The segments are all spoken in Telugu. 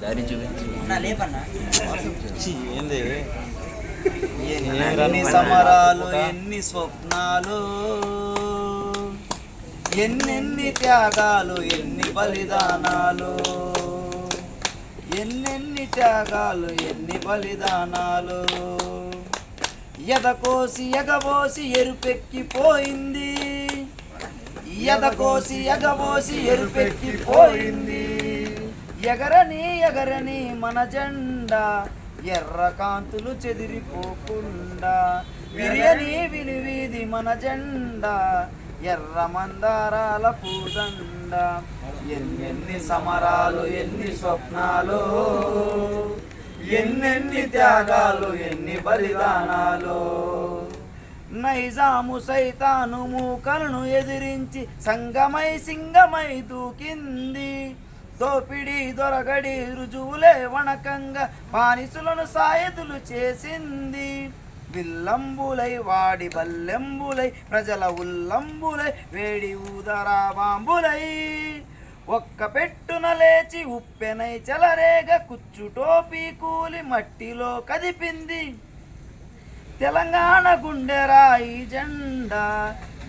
దారి చూపించు ఏంది? ఎన్ని సమరాలు ఎన్ని స్వప్నాలు ఎన్నెన్ని త్యాగాలు ఎన్ని బలిదానాలు ఎన్నెన్ని త్యాగాలు ఎన్ని బలిదానాలు. ఎదకోసి ఎగబోసి ఎరుపెక్కిపోయింది. ఎదకోసి ఎగబోసి ఎరుపెక్కిపోయింది. ఎగరని ఎగరని మన జెండా ఎర్ర కాంతులు చెదిరిపోకుండా. విరియని వినివీది మన జెండా ఎర్ర మందారాల పూదండ. ఎన్నెన్ని సమరాలు ఎన్ని స్వప్నాలు ఎన్నెన్ని త్యాగాలు ఎన్ని బలిదానాలు. నైజాము సైతాను మూకలను ఎదిరించి సంగమై సింగమై దూకింది. దోపిడి దొరగడి రుజువులే వణకంగా బానిసులను సాయదులు చేసింది. విల్లంబులై వాడి బల్లెంబులై ప్రజల ఉల్లంబులై వేడి ఊదరా బాంబులై. ఒక్క పెట్టున లేచి ఉప్పెనై చెలరేగ కుచ్చు టోపీ కూలి మట్టిలో కదిపింది. తెలంగాణ గుండెరా ఈ జెండా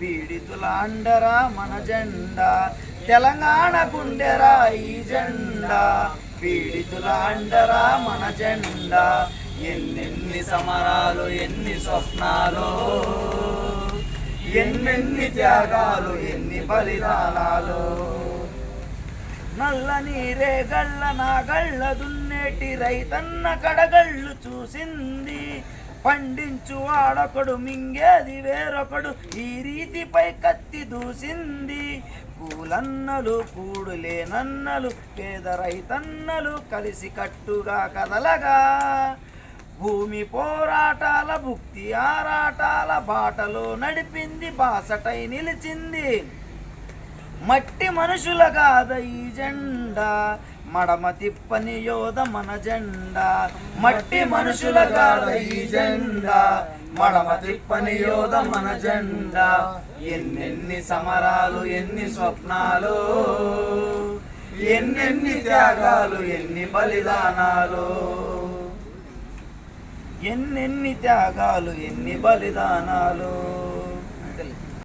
పీడితుల అండరా మన జెండా. తెలంగాణ గుండెరా ఈ జెండా పీడితుల అండరా మన జెండా. ఎన్నెన్ని సమరాలు ఎన్ని స్వప్నాలు ఎన్నెన్ని త్యాగాలు ఎన్ని బలిదానాలు. నీరేగళ్ళ నా కళ్ళ దున్నేటి రైతన్న కడగళ్ళు చూసింది. పండి పండించు వాడొకడు మింగేది వేరొకడు. ఈ రీతిపై కత్తి దూసింది. కూలన్నలు కూడులేనన్నలు పేద రైతన్నలు కలిసి కట్టుగా కదలగా. భూమి పోరాటాల భుక్తి ఆరాటాల బాటలో నడిపింది బాసటై నిలిచింది. మట్టి మనుషుల కాద ఈ జెండా. మడమ తిప్పని యోధ మన జెండా. మట్టి మనుషుల కాద ఈ జెండా. మడమ తిప్పని యోధ మన జెండా. ఎన్నెన్ని సమరాలు ఎన్ని స్వప్నాలు. ఎన్నెన్ని త్యాగాలు ఎన్ని బలిదానాలు. ఎన్నెన్ని త్యాగాలు ఎన్ని బలిదానాలు.